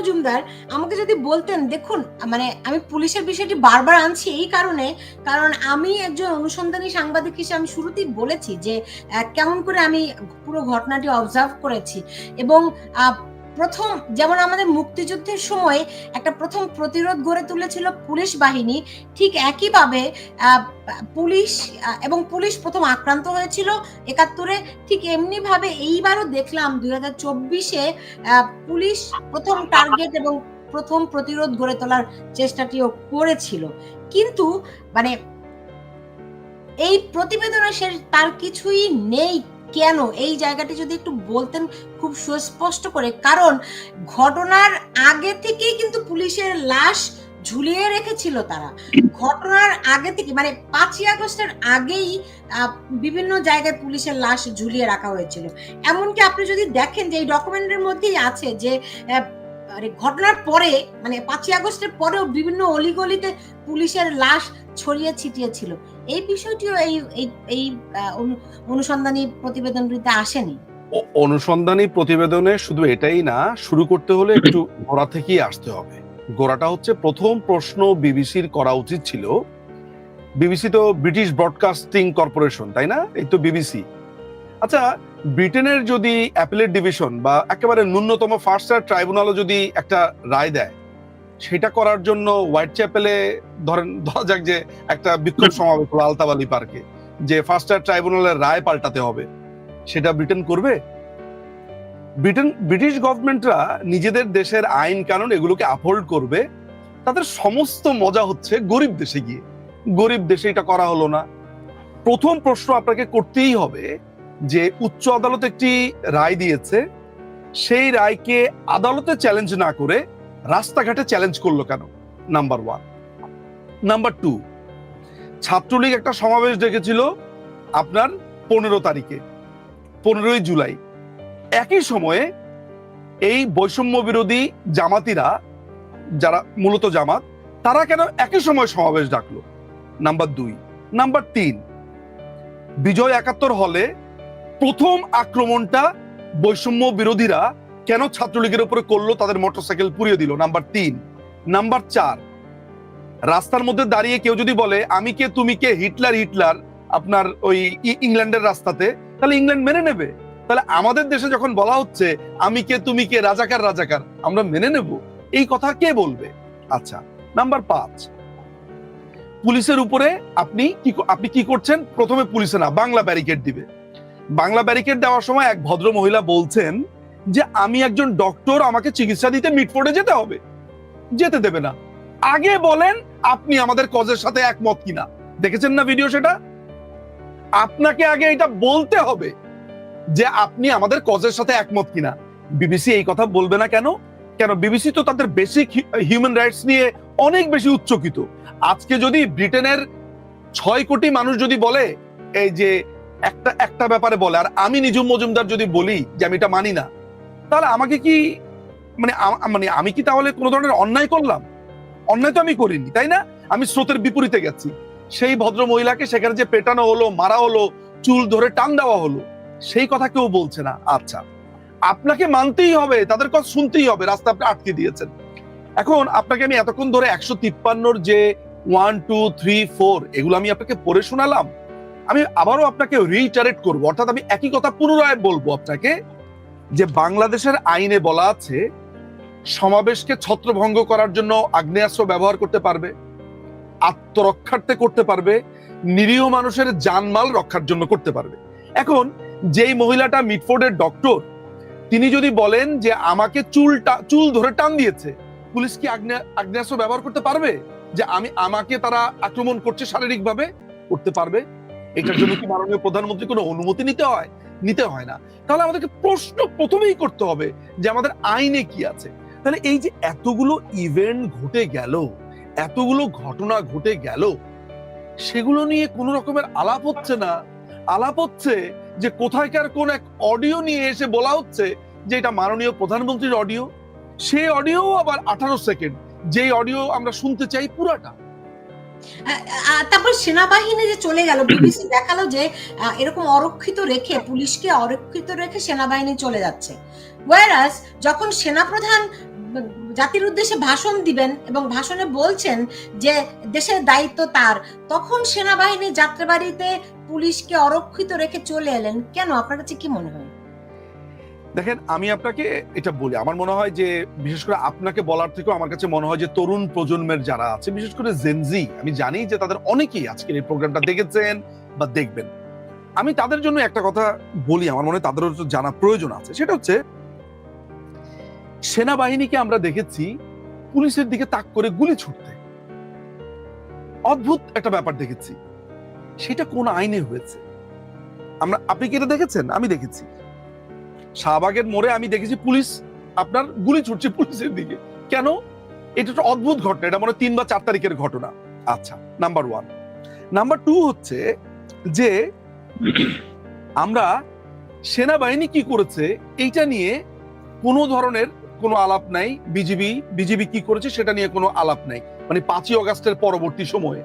মজুমদার, আমাকে যদি বলতেন, দেখুন মানে আমি পুলিশের বিষয়টি বারবার আনছি এই কারণে, কারণ আমি একজন অনুসন্ধানী সাংবাদিক হিসেবে আমি শুরুতেই বলেছি যে কেমন করে আমি পুরো ঘটনাটি অবজার্ভ করেছি এবং প্রথম, যেমন আমাদের মুক্তিযুদ্ধের সময় একটা প্রথম প্রতিরোধ গড়ে তুলেছিল পুলিশ বাহিনী, ঠিক একইভাবে পুলিশ এবং পুলিশ প্রথম আক্রান্ত হয়েছিল একাত্তরে, ঠিক এমনি ভাবে এইবারও দেখলাম দুই হাজার চব্বিশে পুলিশ প্রথম টার্গেট এবং প্রথম প্রতিরোধ গড়ে তোলার চেষ্টাটিও করেছিল। কিন্তু মানে এই প্রতিবেদনে সে তার কিছুই নেই। কেন? এই জায়গাটি যদি একটু বলতেন খুব সুস্পষ্ট করে। কারণ ঘটনার আগে থেকেই কিন্তু পুলিশের লাশ ঝুলিয়ে রেখেছিল তারা। ঘটনার আগে থেকে মানে পাঁচই আগস্টের আগেই বিভিন্ন জায়গায় পুলিশের লাশ ঝুলিয়ে রাখা হয়েছিল। এমনকি আপনি যদি দেখেন যে এই ডকুমেন্টের মধ্যেই আছে যে মানে ঘটনার পরে মানে পাঁচই আগস্টের পরেও বিভিন্ন অলিগলিতে পুলিশের লাশ ছড়িয়ে ছিটিয়ে ছিল এই বিষয়টিও এই, এই- অনুসন্ধানী প্রতিবেদনটিতে আসেনি। অনুসন্ধানী প্রতিবেদনে শুধু এটাই না, শুরু করতে হলে একটু গোড়া থেকেই আসতে হবে। গোড়াটা হচ্ছে প্রথম প্রশ্ন বিবিসির করা উচিত ছিল। বিবিসি তো ব্রিটিশ ব্রডকাস্টিং কর্পোরেশন, তাই না? এই তো বিবিসি। আচ্ছা ব্রিটেনের যদি অ্যাপিলেট ডিভিশন বা একেবারে ন্যূনতম ফার্স্ট ট্রাইব্যুনালও যদি একটা রায় দেয় সেটা করার জন্য হোয়াইট চ্যাপেলে ধরেন, ধরা যাক যে একটা বিক্ষোভ সমাবেশ হলো আলতাবালি পার্কে, যে ফার্স্ট ট্রাইব্যুনালের রায় পাল্টাতে হবে। সেটা ব্রিটেন করবে? ব্রিটেন, ব্রিটিশ গভর্নমেন্টরা নিজেদের দেশের আইন কানুন এগুলোকে আপহোল্ড করবে। তাদের সমস্ত মজা হচ্ছে গরিব দেশে গিয়ে। গরিব দেশে এটা করা হলো না। প্রথম প্রশ্ন আপনাকে করতেই হবে যে উচ্চ আদালত একটি রায় দিয়েছে। সেই রায়কে আদালতে চ্যালেঞ্জ না করে রাস্তাঘাটে চ্যালেঞ্জ করল কেন? Number one number two Chhatra League একটা সমাবেশ ডেকেছিল আপনার পনেরো তারিখে, পনেরোই জুলাই। একই সময়ে এই বৈষম্য বিরোধী জামাতিরা, যারা মূলত জামাত, তারা কেন একই সময় সমাবেশ ডাকলো? নাম্বার দুই। নাম্বার তিন, বিজয় একাত্তর হলে প্রথম আক্রমণটা বৈষম্য বিরোধীরা কেন ছাত্রলীগের উপরে করল? তাদের মোটরসাইকেল পুড়িয়ে দিল। নাম্বার তিন। নাম্বার চার। রাস্তার মধ্যে দাঁড়িয়ে কেউ যদি বলে, আমি কে, তুমি কে, হিটলার হিটলার, আপনার ওই ইংল্যান্ডের রাস্তাতে? তাহলে ইংল্যান্ড মেনে নেবে। তাহলে আমাদের দেশে যখন বলা হচ্ছে, আমি কে, তুমি কে, রাজাকার রাজাকার আমরা মেনে নেব। এই কথা কে বলবে? আচ্ছা নাম্বার পাঁচ। পুলিশের উপরে আপনি কি আপনি কি করছেন? প্রথমে পুলিশে না, বাংলা ব্যারিকেড দিবে। বাংলা ব্যারিকেড দেওয়ার সময় এক ভদ্র মহিলা বলছেন যে আমি একজন ডক্টর আমাকে চিকিৎসা দিতে মিটফোর্ডে যেতে হবে। যেতে দেবে না। আগে বলেন, আপনি আমাদের কজের সাথে একমত কিনা। দেখেছেন না ভিডিও সেটা? আপনাকে আগে এটা বলতে হবে যে আপনি আমাদের কজের সাথে একমত কিনা। বিবিসি এই কথা বলবে না কেন? কেন বিবিসি তো তাদের বেসিক হিউম্যান রাইটস নিয়ে অনেক বেশি উচ্চকিত। আজকে যদি ব্রিটেনের ছয় কোটি মানুষ যদি বলে, এই যে একটা একটা ব্যাপারে বলে, আর আমি নিজুম মজুমদার যদি বলি যে আমি এটা মানি না তাহলে আমাকে কি মানে মানে আমি কি তাহলে কোনো ধরনের অন্যায় করলাম? অন্যায় তো আমি করিনি, তাই না? আমি স্রোতের বিপরীতে গেছি। সেই ভদ্র মহিলাকে সেখানে যে পেটানো হলো, মারা হলো, চুল ধরে টান দেওয়া হলো, সেই কথা কেউ বলছে না। আচ্ছা আপনাকে মানতেই হবে, তাদের কথা শুনতেই হবে, রাস্তা আপনি আটকে দিয়েছেন। এখন আপনাকে আমি এতক্ষণ ধরে একশো তিপ্পান্নর যে ওয়ান টু থ্রি ফোর এগুলো আমি আপনাকে পড়ে শোনালাম। আমি আবারও আপনাকে রিটারেট করব, অর্থাৎ আমি একই কথা পুনরায় বলব আপনাকে। যে বাংলাদেশের আইনে বলা আছে, সমাবেশকে ছত্রভঙ্গ করার জন্য আগ্নেয়াস্ত্র ব্যবহার করতে পারবে, আত্মরক্ষার্থে করতে পারবে, নিরীহ মানুষের জানমাল রক্ষার জন্য করতে পারবে। এখন, যেই মহিলাটা মিটফোর্ডের ডক্টর, তিনি যদি বলেন যে আমাকে চুল চুল ধরে টান দিয়েছে, পুলিশ কি আগ্নে- আগ্নেয়াস্ত্র ব্যবহার করতে পারবে? যে আমি, আমাকে তারা আক্রমণ করছে শারীরিকভাবে, করতে পারবে? এটার জন্য কি মাননীয় প্রধানমন্ত্রী কোনো অনুমতি নিতে হয়? নিতে হয় না। তাহলে আমাদেরকে প্রশ্ন প্রথমেই করতে হবে যে আমাদের আইনে কি আছে? তাহলে এই যে এতগুলো ইভেন্ট ঘটে গেল, এতগুলো ঘটনা ঘটে গেল, সেগুলো নিয়ে কোনো রকমের আলাপ হচ্ছে না। আলাপ হচ্ছে যে কোথায়কার কোন এক অডিও নিয়ে এসে বলা হচ্ছে যে এটা মাননীয় প্রধানমন্ত্রীর অডিও সেই অডিও আবার আঠারো সেকেন্ড যেই অডিও আমরা শুনতে চাই পুরাটা। তারপর সেনাবাহিনী যে চলে গেল বিবিসি দেখাল যে এরকম অরক্ষিত রেখে, পুলিশকে অরক্ষিত রেখে সেনাবাহিনী চলে যাচ্ছে। ওয়ারাস যখন সেনাপ্রধান জাতির উদ্দেশ্যে ভাষণ দিবেন এবং ভাষণে বলছেন যে, দেশের দায়িত্ব তার, তখন সেনাবাহিনী যাত্রাবাড়িতে পুলিশকে অরক্ষিত রেখে চলে এলেন। কেন? আপনার কাছে কি মনে হয়? দেখেন, আমি আপনাকে এটা বলি, আমার মনে হয় যে বিশেষ করে আপনাকে বলার থেকেও আমার কাছে মনে হয় যে তরুণ প্রজন্মের যারা আছে, বিশেষ করে জেনজি আমি জানি যে তাদের অনেকেই আজকের এই প্রোগ্রামটা দেখেছেন বা দেখবেন। আমি তাদের জন্য একটা কথা বলি, আমার মনে হয় তাদেরও জানা প্রয়োজন আছে, সেটা হচ্ছে সেনাবাহিনীকে আমরা দেখেছি পুলিশের দিকে তাক করে গুলি ছুটতে। অদ্ভুত একটা ব্যাপার দেখেছি। সেটা কোন আইনে হয়েছে? আমরা, আপনি কি এটা দেখেছেন? আমি দেখেছি। শাহবাগের মোড়ে আমি দেখেছি পুলিশ, আপনার গুলি ছুটছে পুলিশের দিকে। কেন? এটা একটা অদ্ভুত ঘটনা, এটা মনে তিন বা চার তারিখের ঘটনা। আচ্ছা নাম্বার ওয়ান নাম্বার টু হচ্ছে যে আমরা সেনাবাহিনী কি করেছে, এইটা নিয়ে কোনো ধরনের কোনো আলাপ নাই। বিজিবি বিজিবি কি করেছে, সেটা নিয়ে কোনো আলাপ নাই। মানে পাঁচই অগাস্টের পরবর্তী সময়ে।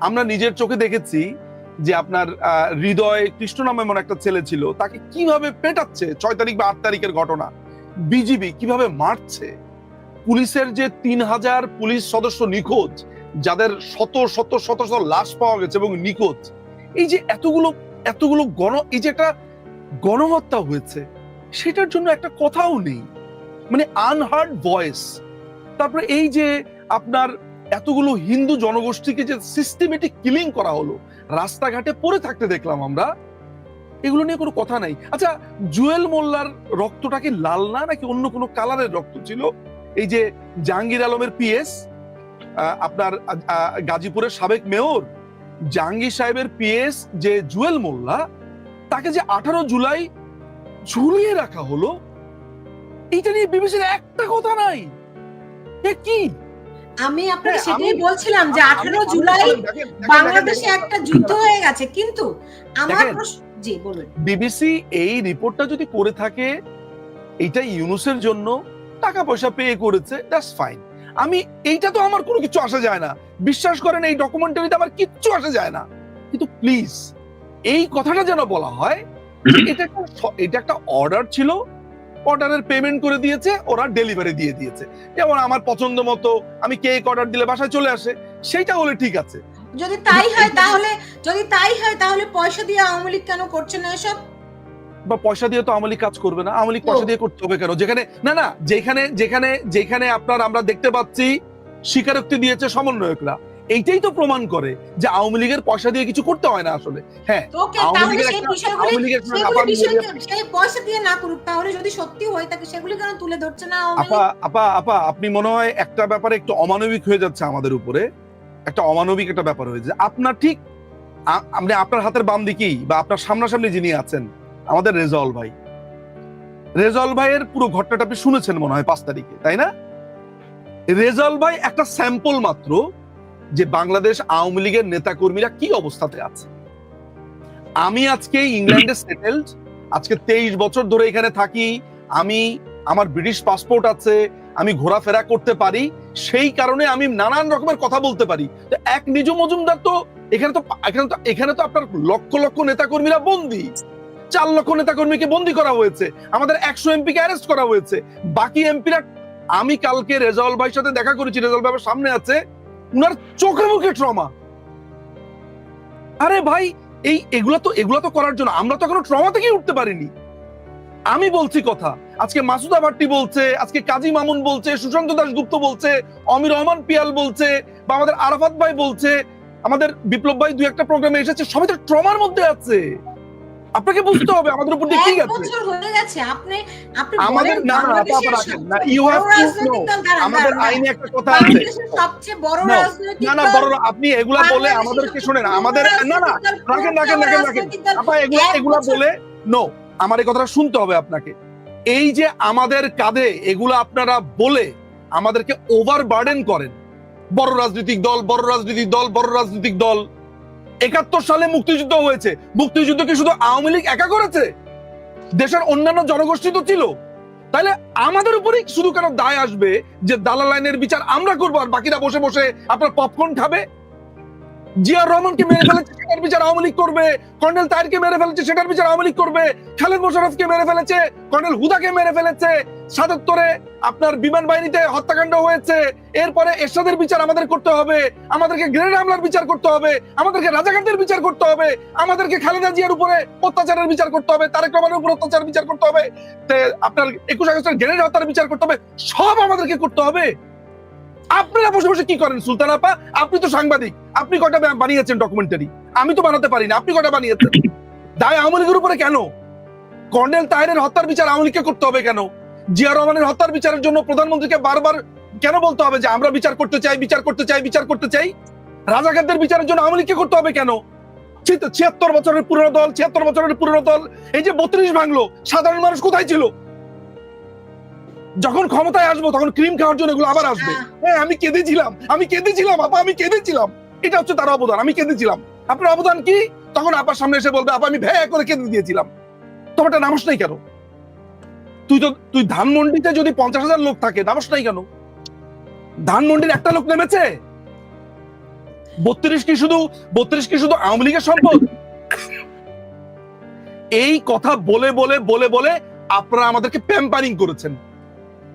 আমরা নিজের চোখে দেখেছি যে আপনার হৃদয় কৃষ্ণ নামে এমন একটা ছেলে ছিল, তাকে কীভাবে পেটাচ্ছে ছয় তারিখ বা আট তারিখের ঘটনা? বিজিবি কীভাবে মারছে? পুলিশের যে তিন হাজার পুলিশ সদস্য নিখোঁজ, যাদের শত শত শত শত লাশ পাওয়া গেছে এবং নিখোঁজ, এই যে এতগুলো এতগুলো গণ, এই যে একটা গণহত্যা হয়েছে, সেটার জন্য একটা কথাও নেই। মানে আনহার্ড ভয়েস তারপরে এই যে আপনার এতগুলো হিন্দু জনগোষ্ঠীকে যে সিস্টেমেটিক কিলিং করা হলো, রাস্তাঘাটে পড়ে থাকতে দেখলাম আমরা, এগুলো নিয়ে কোনো কথা নাই। আচ্ছা জুয়েল মোল্লার রক্তটা কি লাল না, নাকি অন্য কোনো কালারের রক্ত ছিল? এই যে জাহাঙ্গীর আলমের পিএস আপনার গাজীপুরের সাবেক মেয়র, জাহাঙ্গীর সাহেবের পিএস যে জুয়েল মোল্লা, তাকে যে আঠারো জুলাই ঝুলিয়ে রাখা হলো, এইটা নিয়ে বিবিসির একটা কথা নাই। কি? আমি আপনাকে হ্যাঁ, সেটাই বলছিলাম যে আঠারো জুলাই বাংলাদেশে একটা যুদ্ধ হয়ে গেছে কিন্তু আমার জি বলুন। বিবিসি এই রিপোর্টটা যদি করে থাকে এইটা ইউনুসের জন্য টাকা পয়সা পে করেছে দ্যাটস ফাইন আমি এইটা তো আমার কোনো কিছু আসা যায় না। বিশ্বাস করেন এই ডকুমেন্টারিতে আমার কিচ্ছু আসা যায় না। কিন্তু প্লিজ এই কথাটা যেন বলা হয় এটা একটা এটা একটা অর্ডার ছিল অর্ডারের পেমেন্ট করে দিয়েছে ওরা ডেলিভারি দিয়ে দিয়েছে। যেমন আমার পছন্দ মতো আমি কেক অর্ডার দিলে বাসায় চলে আসে সেইটা হলে ঠিক আছে। যদি তাই হয় তাহলে যদি তাই হয় তাহলে পয়সা দিয়ে আওয়ামী লীগ কেন করছে না এসব? বা পয়সা দিয়ে তো আমলি কাজ করবে না আমলি পয়সা দিয়ে করতে হবে কেন? যেখানে না না যেখানে যেখানে যেখানে আপনার আমরা দেখতে পাচ্ছি স্বীকারোক্তি দিয়েছে সমন্বয়করা। এইটাই তো প্রমাণ করে যে আওয়ামী লীগের পয়সা দিয়ে কিছু করতে হয় না আসলে। হ্যাঁ আওয়ামী লীগের আওয়ামী লীগের পয়সা দিয়ে না করুক তাহলে যদি সত্যি হয়ে থাকে সেগুলি কেন তুলে ধরছে না আপা আপা আপা আপনি মনে হয় একটা ব্যাপারে একটু অমানবিক হয়ে যাচ্ছে আমাদের উপরে। একটা অমানবিক একটা ব্যাপার হয়েছে। আপনার ঠিক আপনি আপনার হাতের বাম দিকেই বা আপনার সামনাসামনি যিনি আছেন আমাদের রেজল ভাই। রেজল ভাইয়ের পুরো ঘটনাটা আপনি শুনেছেন মনে হয় পাঁচ তারিখে তাই না? রেজল ভাই একটা স্যাম্পল মাত্র যে বাংলাদেশ আওয়ামী লীগের নেতাকর্মীরা কি অবস্থাতে আছে? আমি আজকে ইংল্যান্ডে সেটেলড আজকে তেইশ বছর ধরে এখানে থাকি, আমি, আমার ব্রিটিশ পাসপোর্ট আছে, আমি ঘোরাফেরা করতে পারি, সেই কারণে আমি নানান রকমের কথা বলতে পারি। এক নিজ মজুমদার তো এখানে তো এখানে তো এখানে তো আপনার লক্ষ লক্ষ নেতাকর্মীরা বন্দি। চার লক্ষ নেতাকর্মীকে বন্দি করা হয়েছে, আমাদের একশো এমপি কে অ্যারেস্ট করা হয়েছে। বাকি এমপিরা, আমি কালকে রেজাউল ভাইয়ের সাথে দেখা করেছি, রেজাউল ভাই আমার সামনে আছে উনার চোখে মুখে ট্রমা আরে ভাই, এই এগুলা তো এগুলা তো করার জন্য। আমরা তো এখনও ট্রমা থেকেই উঠতে পারিনি। আমি বলছি কথা। আজকে মাসুদা ভাট্টি বলছে, আজকে কাজী মামুন বলছে, সুশান্ত দাশগুপ্ত বলছে, অমির রহমান পিয়াল বলছে, বা আমাদের আরাফাত ভাই বলছে, আমাদের বিপ্লব ভাই দু একটা প্রোগ্রামে এসেছে, সবাই তো ট্রমার মধ্যে আছে। আপনাকে বুঝতে হবে আমাদের উপর দিয়ে কি গেছে বছর হয়ে গেছে আপনি আপনি আমাদের না না আপা, রাখেন না ইউ হ্যাভ টু নো আমাদের আইনে একটা কথা আছে। সবচেয়ে বড় রাজনৈতিক না না বড় আপনি এগুলা বলে আমাদেরকে সবচেয়ে শোনেন। আমাদের না না রাখেন, রাখেন, রাখেন, রাখেন। আপা এগুলা এগুলা বলে নো আমার এই কথাটা শুনতে হবে আপনাকে। এই যে আমাদের কাঁধে এগুলো আপনারা বলে আমাদেরকে ওভার বার্ডেন করেন। বড় রাজনৈতিক দল বড় রাজনৈতিক দল বড় রাজনৈতিক দল। একাত্তর সালে মুক্তিযুদ্ধ হয়েছে। মুক্তিযুদ্ধ কি শুধু আওয়ামী লীগ একা করেছে? দেশের অন্যান্য জনগোষ্ঠী তো ছিল। তাহলে আমাদের উপরেই শুধু কেন দায় আসবে যে দালাল আইনের বিচার আমরা করব আর বাকিরা বসে বসে আপনার পপকর্ন খাবে? জিয়ার রহমানকে মেরে ফেলেছে, সেটার বিচার আওয়ামী লীগ করবে। কর্নেল তাইরকে মেরে ফেলেছে, সেটার বিচার আওয়ামী লীগ করবে। খালেদ মোশারফকে মেরে ফেলেছে, কর্নেল হুদাকে মেরে ফেলেছে। সাতাত্তরে আপনার বিমান বাহিনীতে হত্যাকাণ্ড হয়েছে। এরপরে এরশাদের বিচার আমাদের করতে হবে। আমাদেরকে গ্রেনেড হামলার বিচার করতে হবে। আমাদেরকে রাজাকারদের বিচার করতে হবে। আমাদেরকে খালেদা জিয়ার উপরে অত্যাচারের বিচার করতে হবে। তারেক রহমানের উপর অত্যাচার বিচার করতে হবে। আপনার একুশ আগস্টের গ্রেনেড হত্যার বিচার করতে হবে। সব আমাদেরকে করতে হবে। আপনারা বসে বসে কি করেন, সুলতান আপা? আপনি তো সাংবাদিক। আপনি কয়টা বা- বানিয়েছেন ডকুমেন্টারি আমি তো বানাতে পারি না আপনি কটা বানিয়েছেন? দায় আওয়ামী লীগের উপরে কেন? কর্নেল তাহেরের হত্যার বিচার আওয়ামী লীগকে করতে হবে কেন? জিয়া রহমানের হত্যার বিচারের জন্য প্রধানমন্ত্রীকে বারবার কেন বলতে হবে যে আমরা বিচার করতে চাই বিচার করতে চাই বিচার করতে চাই? রাজাকারদের বিচারের জন্য আওয়ামী লীগকে করতে হবে কেন? ছিয়াত্তর- বছরের পুরনো দল ছিয়াত্তর বছরের পুরনো দল এই যে বত্রিশ ভাঙলো সাধারণ মানুষ কোথায় ছিল? যখন ক্ষমতায় আসব তখন ক্রিম খাওয়ার জন্য এগুলো আবার আসবে। হ্যাঁ আমি কেঁদেছিলাম আমি কেঁদেছিলাম আপা আমি কেঁদেছিলাম। এটা হচ্ছে তার অবদান আমি কেঁদেছিলাম। আপনার অবদান কি? তখন আপার সামনে এসে বলবে আপা আমি ভ্যা করে কেঁদে দিয়েছিলাম। তোমারটা নামস নাই কেন? তুই তো তুই ধানমন্ডিতে যদি পঞ্চাশ হাজার লোক থাকে নামস নাই কেন? ধানমন্ডির একটা লোক নেমেছে? বত্রিশ কি শুধু বত্রিশ কি শুধু আওয়ামী লীগের সম্পদ? এই কথা বলে বলে বলে বলে আপনারা আমাদেরকে প্যাম্পারিং করেছেন।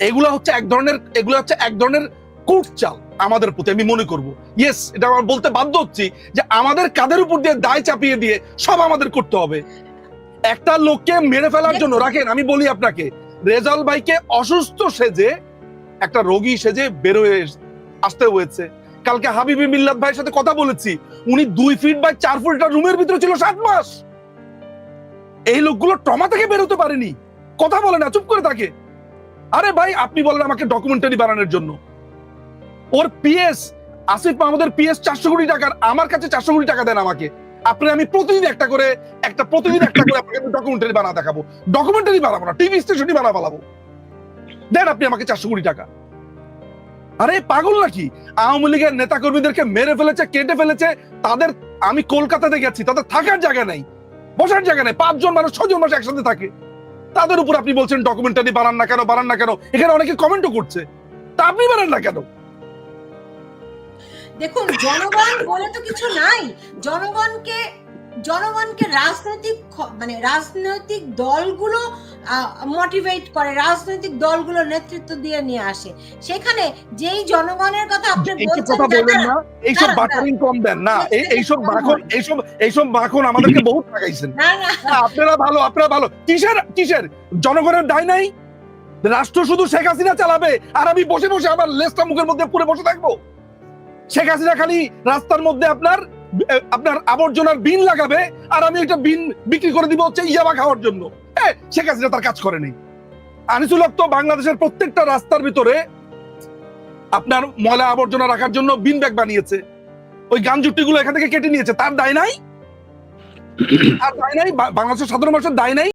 এগুলা হচ্ছে এক ধরনের এগুলো হচ্ছে এক ধরনের কুট চাল আমাদের প্রতি, আমি মনে করব। ইয়েস এটা আমার বলতে বাধ্য হচ্ছি যে আমাদের কাদের উপর দিয়ে দায় চাপিয়ে দিয়ে সব আমাদের করতে হবে। একটা লোককে মেরে ফেলার জন্য, রাখেন, আমি বলি আপনাকে রেজাল ভাইকে অসুস্থ সেজে, একটা রোগী সেজে বেরোয় আসতে হয়েছে। কালকে হাবিবি মিল্লাত ভাইয়ের সাথে কথা বলেছি, উনি দুই ফিট বাই চার ফুট রুমের ভিতরে ছিল সাত মাস। এই লোকগুলো ট্রমা থেকে বেরোতে পারেনি। কথা বলে না, চুপ করে থাকে। আরে ভাই, আপনি বলেন আমাকে ডকুমেন্টারি বানানোর জন্য। ওর পিএস আসিফ মাহমুদের পিএস চারশো কোটি টাকার, আমার কাছে চারশো কোটি টাকা দেন আমাকে। আপনি আমি প্রতিদিন একটা করে, একটা প্রতিদিন একটা করে আপনাকে ডকুমেন্টারি বানা দেখাবো। ডকুমেন্টারি বানাবো না টিভি স্টেশনই বানা বানাবো দেন আপনি আমাকে চারশো কোটি টাকা। আরে, পাগল নাকি? আওয়ামী লীগের নেতা কর্মীদেরকে মেরে ফেলেছে, কেটে ফেলেছে, তাদের আমি কলকাতাতে গেছি, তাদের থাকার জায়গা নাই, বসার জায়গা নাই, পাঁচজন মানুষ ছজন মানুষ একসাথে থাকে। তাদের উপর আপনি বলছেন ডকুমেন্টারি বানান না কেন, বানান না কেন? এখানে অনেকে কমেন্টও করছে। তা আপনি বানান না কেন? দেখুন জনগণ বলে তো কিছু নাই। জনগণকে জনগণকে রাজনৈতিক মানে রাজনৈতিক দলগুলো মোটিভেট করে রাজনৈতিক দলগুলো নেতৃত্ব দিয়ে নিয়ে আসে। সেখানে যেই জনগণের কথা আপনি বলছেন কথা বলবেন না এইসব বাটারিং কম দেন না। এইসব মাখন এইসব এইসব মাখন আমাদেরকে বহুত লাগাইছেন। না না। আপনারা ভালো আপনারা ভালো। কিসের কিসের? জনগণের দায় নাই? রাষ্ট্র শুধু শেখ হাসিনা চালাবে আর আমি বসে বসে আমার লেজটা মুখের মধ্যে পুরে বসে থাকব? শেখ হাসিনা খালি রাস্তার মধ্যে আপনার আপনার আবর্জনার বিন লাগাবে আর আমি একটা বিন বিক্রি করে দিব হচ্ছে ইয়াবা খাওয়ার জন্য। শেখ হাসিনা তার কাজ করে নেই। আনিসুল হক তো বাংলাদেশের প্রত্যেকটা রাস্তার ভিতরে আপনার ময়লা আবর্জনা রাখার জন্য বিন ব্যাগ বানিয়েছে। ওই গানগুলো এখান থেকে কেটে নিয়েছে। তার দায় নাই? আর দায় নাই? বাংলাদেশের সাধারণ মানুষের দায় নাই?